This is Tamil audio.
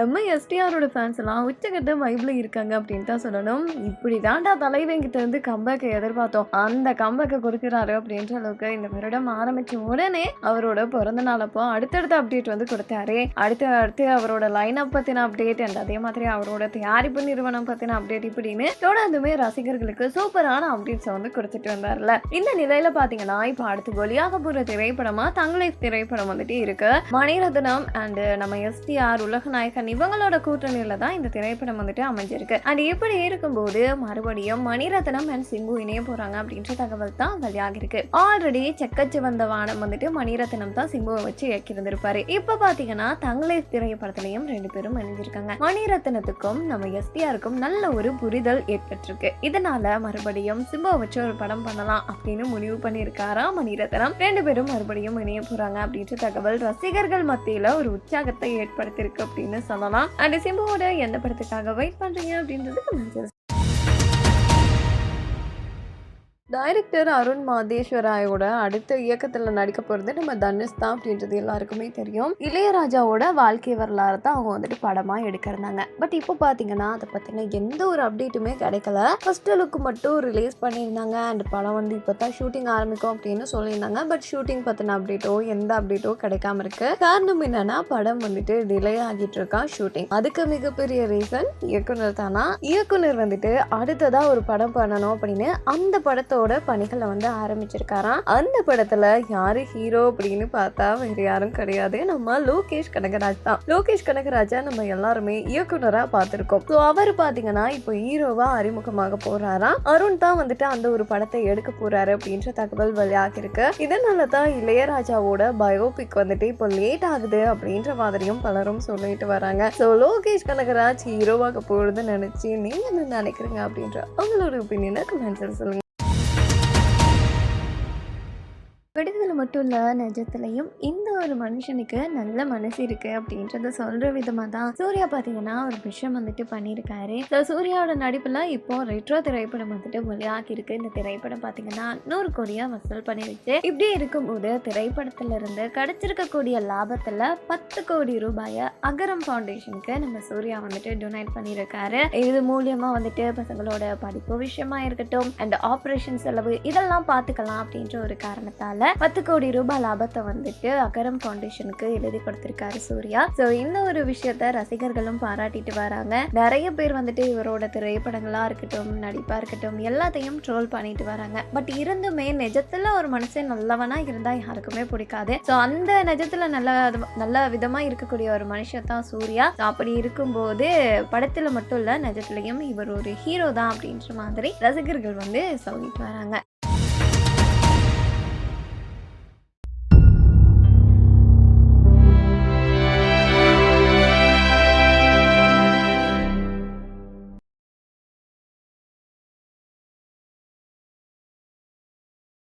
நம்ம எஸ்டிஆரோட ஃபேன்ஸ் எல்லாம் உச்சகட்ட வைப்பில் இருக்காங்க அப்படின்னு தான் சொல்லணும். இப்படி தாண்டா தலைவங்கிட்ட இருந்து கம்பேக்கை எதிர்பார்த்தோம். அந்த கம்பேக்கை கொடுக்குறாரு அப்படின்ற அளவுக்கு இந்த வருடம் ஆரம்பிச்ச உடனே அவரோட பிறந்த நாளப்போ அடுத்தடுத்த அப்டேட் வந்து கொடுத்தாரு. அடுத்து அடுத்து அவரோட லைன் அப் பத்தின அப்டேட் அண்ட் அதே மாதிரி அவரோட தயாரிப்பு நிறுவனம் பத்தின அப்டேட் இப்படின்னு தொடர்ந்துமே ரசிகர்களுக்கு சூப்பரான அப்டேட்ஸை வந்து கொடுத்துட்டு வந்தார்ல இந்த நிலையில பாத்தீங்கன்னா இப்போ அடுத்து வெளியாக போற திரைப்படமா தங்களை திரைப்படம் வந்துட்டு இருக்கு. மணிரத்னம் அண்ட் நம்ம எஸ்டிஆர் உலகநாயகன் இவங்களோட கூட்டணியில தான் இந்த திரைப்படம் வந்துட்டு அமைஞ்சிருக்கு. அண்ட் இப்படி இருக்கும்போது மறுபடியும் மணிரத்னம் அண்ட் சிம்பு இணைய போறாங்க அப்படின்ற தகவல் தான் வெளியாகி இருக்கு. ஆல்ரெடி செக்கச்சு வந்த வானம் வந்துட்டு மணிரத்னம் தான் சிம்புவை வச்சு இயக்கியிருந்திருப்பாரு. இப்ப பாத்தீங்கன்னா தங்களை திரைப்படத்திலையும் ரெண்டு பேரும் இணைஞ்சிருக்காங்க. மணிரத்னத்துக்கும் நம்ம எஸ்டிஆருக்கும் நல்ல ஒரு புரிதல் ஏற்பட்டிருக்கு. இதனால மறுபடியும் சிம்புவை வச்சு ஒரு படம் பண்ணலாம் அப்படின்னு முடிவு பண்ணியிருக்காரா மணிரத்னம். ரெண்டு பேரும் மறுபடியும் இணைய போறாங்க அப்படின்ற தகவல் ரசிகர்கள் மத்தியில ஒரு உற்சாகத்தை ஏற்படுத்தியிருக்கு அப்படின்னு சொல்லலாம். அண்ட் டிசம்பரோட எந்த படத்துக்காக வெயிட் பண்றீங்க அப்படின்றது டைரக்டர் அருண் மாதேஸ்வராயோட அடுத்த இயக்கத்தில் நடிக்க போகிறது நம்ம தனுஷ் தான் அப்படின்றது எல்லாருக்குமே தெரியும். இளையராஜாவோட வாழ்க்கை வரலாறு தான் அவங்க வந்துட்டு படமாக எடுக்கிறாங்க பட் இப்போ பார்த்தீங்கன்னா அதை பற்றின எந்த ஒரு அப்டேட்டுமே கிடைக்கல. ஃபர்ஸ்ட் லுக்கு மட்டும் ரிலீஸ் பண்ணியிருந்தாங்க. அண்ட் படம் வந்து இப்போ தான் ஷூட்டிங் ஆரம்பிக்கும் அப்படின்னு சொல்லியிருந்தாங்க. பட் ஷூட்டிங் பற்றின அப்டேட்டோ எந்த அப்டேட்டோ கிடைக்காம இருக்கு. காரணம் என்னன்னா படம் வந்துட்டு டிலே ஆகிட்டு இருக்கான் ஷூட்டிங் அதுக்கு மிகப்பெரிய ரீசன் இயக்குனர் தானா? இயக்குனர் வந்துட்டு அடுத்ததாக ஒரு படம் பண்ணணும் அப்படின்னு அந்த படத்தை படத்தோட பணிகளை வந்து ஆரம்பிச்சிருக்காராம். அந்த படத்துல யாரு ஹீரோ அப்படின்னு பார்த்தா வேற யாரும் கிடையாது. நம்ம லோகேஷ் கனகராஜ் தான். லோகேஷ் கனகராஜா நம்ம எல்லாருமே இயக்குனரா பார்த்திருக்கோம். ஸோ அவர் பாத்தீங்கன்னா இப்போ ஹீரோவா அறிமுகமாக போறாராம். அருண் தான் வந்துட்டு அந்த ஒரு படத்தை எடுக்க போறாரு அப்படின்ற தகவல் வெளியாகிருக்கு இதனால தான் இளையராஜாவோட பயோபிக் வந்துட்டு இப்போ லேட் ஆகுது அப்படின்ற மாதிரியும் பலரும் சொல்லிட்டு வராங்க. ஸோ லோகேஷ் கனகராஜ் ஹீரோவாக போகிறது நினைச்சு நீங்க என்ன நினைக்கிறீங்க அப்படின்ற உங்களோட ஒப்பீனியனை கமெண்ட்ஸில் சொல்லுங்க. விடுதலை மட்டும் இல்லை நிஜத்துலையும் இந்த ஒரு மனுஷனுக்கு நல்ல மனசு இருக்கு அப்படின்றத சொல்ற விதமாக தான் சூர்யா பார்த்தீங்கன்னா ஒரு விஷயம் வந்துட்டு பண்ணியிருக்காரு. ஸோ சூர்யாவோட நடிப்பில் இப்போ ரெட்ரோ திரைப்படம் வந்துட்டு வெளியாகி இருக்கு இந்த திரைப்படம் பார்த்தீங்கன்னா நூறு கோடியா வசூல் பண்ணிருச்சு. இப்படி இருக்கும்போது திரைப்படத்துல இருந்து கிடைச்சிருக்கக்கூடிய லாபத்தில் பத்து கோடி ரூபாயை அகரம் ஃபவுண்டேஷனுக்கு நம்ம சூர்யா வந்துட்டு டொனேட் பண்ணியிருக்காரு. இது மூலியமா வந்துட்டு பசங்களோட படிப்பு விஷயமா இருக்கட்டும் அண்ட் ஆப்ரேஷன் செலவு இதெல்லாம் பார்த்துக்கலாம் அப்படின்ற ஒரு காரணத்தால் பத்து கோடி ரூபாய் லாபத்தை வந்துட்டு அகரம் ஃபவுண்டேஷனுக்கு எழுதி கொடுத்திருக்காரு சூர்யா. ஸோ இந்த ஒரு விஷயத்த ரசிகர்களும் பாராட்டிட்டு வராங்க. நிறைய பேர் வந்துட்டு இவரோட திரைப்படங்களா இருக்கட்டும் நடிப்பா இருக்கட்டும் எல்லாத்தையும் ட்ரோல் பண்ணிட்டு வராங்க. பட் இருந்துமே நிஜத்துல ஒரு மனுஷன் நல்லவனா இருந்தா யாருக்குமே பிடிக்காது. ஸோ அந்த நிஜத்துல நல்ல நல்ல விதமா இருக்கக்கூடிய ஒரு மனுஷன் தான் சூர்யா. அப்படி இருக்கும்போது படத்துல மட்டும் இல்ல நிஜத்துலயும் இவர் ஒரு ஹீரோ தான் அப்படின்ற மாதிரி ரசிகர்கள் வந்து சொல்லிட்டு வராங்க.